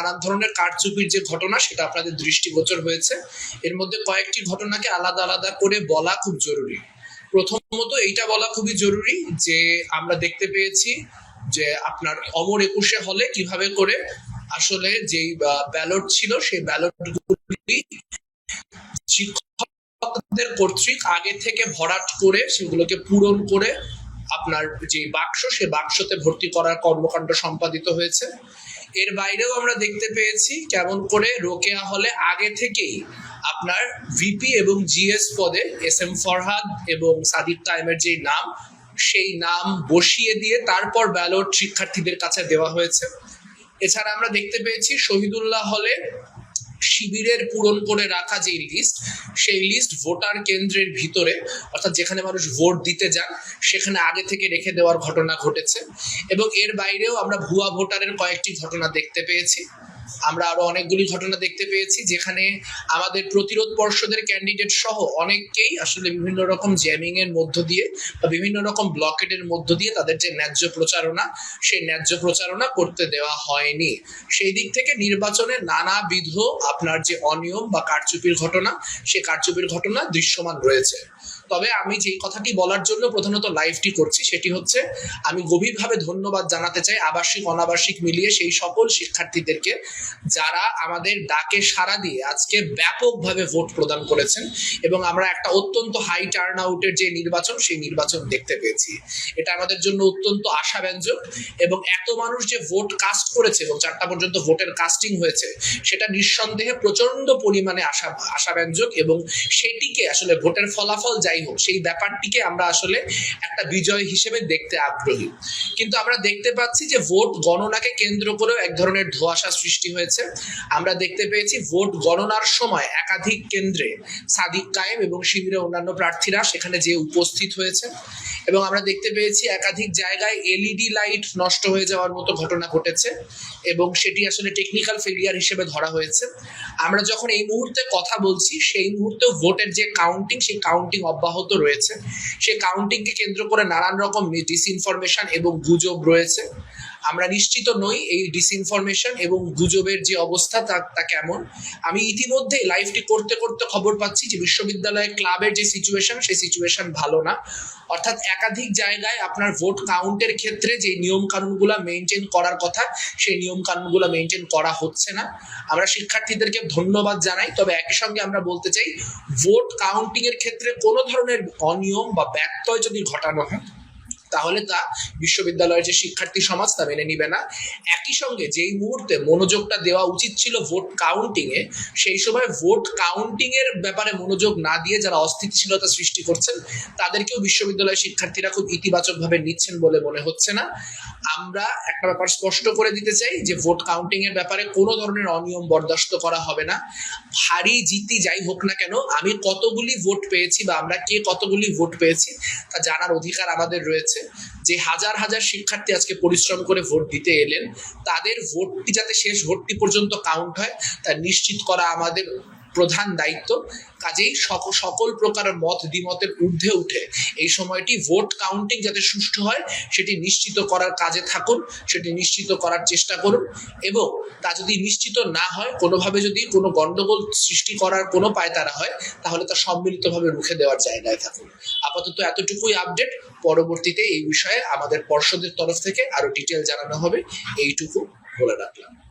নানান ধরনের কারচুপির যে ঘটনা, সেটা আপনাদের দৃষ্টিগোচর হয়েছে। এর মধ্যে কয়েকটি ঘটনাকে আলাদা আলাদা করে বলা খুব জরুরি। প্রথমত এইটা বলা খুবই জরুরি যে, আমরা দেখতে পেয়েছি যে আপনার অমর একুশে হলে কীভাবে করে আসলে যেই ব্যালট ছিল, সেই ব্যালটগুলি শিক্ষকদের কর্তৃক আগে থেকে ভরাট করে, সেগুলোকে পূরণ করে আপনার যে বাক্স সে বাক্সতে ভর্তি করার কর্মকাণ্ড সম্পাদিত হয়েছে। এর বাইরেও আমরা দেখতে পেয়েছি কেমন করে রোকেয়া হলে আগে থেকেই আপনার ভিপি এবং জিএস পদে এস এম ফরহাদ এবং সাদিক টাইমের যে নাম, সেই নাম বসিয়ে দিয়ে তারপর ব্যালট শিক্ষার্থীদের কাছে দেওয়া হয়েছে। এছাড়া আমরা দেখতে পেয়েছি শহীদুল্লাহ হলে শিবিরের পূরণ করে রাখা যে লিস্ট সেই লিস্ট ভোটার কেন্দ্রের ভিতরে, অর্থাৎ যেখানে মানুষ ভোট দিতে যান, সেখানে আগে থেকে রেখে দেওয়ার ঘটনা ঘটেছে। এবং এর বাইরেও আমরা ভুয়া ভোটারের কয়েকটি ঘটনা দেখতে পেয়েছি। আমরা আরও অনেকগুলি ঘটনা দেখতে পেয়েছি, যেখানে আমাদের প্রতিরোধ পর্ষদের ক্যান্ডিডেট সহ অনেককেই আসলে বিভিন্ন রকম জ্যামিং এর মধ্য দিয়ে বা বিভিন্ন রকম ব্লকেটের মধ্য দিয়ে তাদের যে ন্যায্য প্রচারণা, সেই ন্যায্য প্রচারণা করতে দেওয়া হয়নি। সেই দিক থেকে নির্বাচনে নানাবিধ আপনার যে অনিয়ম বা কারচুপির ঘটনা, সেই কারচুপির ঘটনা দৃশ্যমান রয়েছে। তবে আমি যেই কথাটি বলার জন্য প্রধানত লাইভটি করছি সেটি হচ্ছে, আমি গভীরভাবে ধন্যবাদ জানাতে চাই আবাসিক, অনাবাসিক মিলিয়ে সেই সকল শিক্ষার্থীদেরকে যারা আমাদের ডাকে সাড়া দিয়ে আজকে ব্যাপকভাবে ভোট প্রদান করেছেন এবং আমরা একটা অত্যন্ত হাই টার্ন আউটের যে নির্বাচন, সেই নির্বাচন দেখতে পেয়েছি। এটা আমাদের জন্য অত্যন্ত আশাব্যঞ্জক এবং এত মানুষ যে ভোট কাস্ট করেছে এবং চারটা পর্যন্ত ভোটের কাস্টিং হয়েছে, সেটা নিঃসন্দেহে প্রচণ্ড পরিমাণে আশা, আশাব্যঞ্জক এবং সেটিকে আসলে ভোটের ফলাফল যাই হোক, সেই ব্যাপারটিকে আমরা আসলে একটা বিজয় হিসেবে দেখতে আগ্রহী। কিন্তু আমরা দেখতে পাচ্ছি যে ভোট গণনাকে কেন্দ্র করেও এক ধরনের ধোঁয়াশা সৃষ্টি হয়েছে। আমরা দেখতে পেয়েছি ভোট গণনার সময় একাধিক কেন্দ্রে সাদিক কায়েম এবং শিবিরের অন্যান্য প্রার্থীরা সেখানে যে উপস্থিত হয়েছে এবং আমরা দেখতে পেয়েছি একাধিক জায়গায় এলইডি লাইট নষ্ট হয়ে যাওয়ার মতো ঘটনা ঘটেছে এবং সেটি আসলে টেকনিক্যাল ফেলিয়ার হিসেবে ধরা হয়েছে। আমরা যখন এই মুহূর্তে কথা বলছি, সেই মুহূর্তে ভোটের যে কাউন্টিং সেই কাউন্টিং অব্যাহত রয়েছে। সেই কাউন্টিংকে কেন্দ্র করে নানান রকম ডিসইনফরমেশন এবং গুজব রয়েছে। আমরা নিশ্চিত নই এই ডিসইনফরমেশন এবং গুজবের যে অবস্থা তা তা কেমন। আমি ইতিমধ্যে লাইভটি করতে করতে খবর পাচ্ছি যে বিশ্ববিদ্যালয় ক্লাবের যে সিচুয়েশন সেই সিচুয়েশন ভালো না। অর্থাৎ একাধিক জায়গায় আপনার ভোট কাউন্টের ক্ষেত্রে যে নিয়ম কানুনগুলো মেনটেন করার কথা, সেই নিয়ম কানুনগুলো মেনটেন করা হচ্ছে না। আমরা শিক্ষার্থীদেরকে ধন্যবাদ জানাই, তবে একই সঙ্গে আমরা বলতে চাই ভোট কাউন্টিং এর ক্ষেত্রে কোনো ধরনের অনিয়ম বা ব্যত্যয় যদি ঘটানো হয় তাহলে তা বিশ্ববিদ্যালয়ের যে শিক্ষার্থী সমাজ তা মেনে নিবে না। একই সঙ্গে যেই মুহূর্তে মনোযোগটা দেওয়া উচিত ছিল ভোট কাউন্টিং এ সেই সময় ভোট কাউন্টিং এর ব্যাপারে মনোযোগ না দিয়ে যারা অস্থিতিশীলতা সৃষ্টি করছেন, তাদেরকেও বিশ্ববিদ্যালয়ের শিক্ষার্থীরা খুব ইতিবাচকভাবে নিচ্ছেন বলে মনে হচ্ছে না। আমরা একটা ব্যাপার স্পষ্ট করে দিতে চাই যে ভোট কাউন্টিং এর ব্যাপারে কোনো ধরনের অনিয়ম বরদাস্ত করা হবে না। ভারী জিতি যাই হোক না কেন, আমি কতগুলি ভোট পেয়েছি বা আমরা কে কতগুলি ভোট পেয়েছি তা জানার অধিকার আমাদের রয়েছে। যে হাজার হাজার শিক্ষার্থী আজকে পরিশ্রম করে ভোট দিতে এলেন, তাদের ভোটটি যাতে শেষ ভোটটি পর্যন্ত কাউন্ট হয়, তা নিশ্চিত করা আমাদের প্রধান দায়িত্ব। কাজেই সকল প্রকার মত দ্বিমতের ঊর্ধ্বে উঠে এই সময়টি ভোট কাউন্টিং যাতে সুষ্ঠু হয়, সেটি নিশ্চিত করার কাজে থাকুন, সেটি নিশ্চিত করার চেষ্টা করুন এবং তা যদি নিশ্চিত না হয়, কোনোভাবে যদি কোনো গন্ডগোল সৃষ্টি করার কোনো পায়তারা হয়, তাহলে তা সম্মিলিতভাবে রুখে দেওয়ার জায়গায় থাকুন। আপাতত এতটুকুই আপডেট পরবর্তীতে এই বিষয়ে আমাদের পর্ষদের তরফ থেকে আরও ডিটেল জানানো হবে। এইটুকু বলে রাখলাম।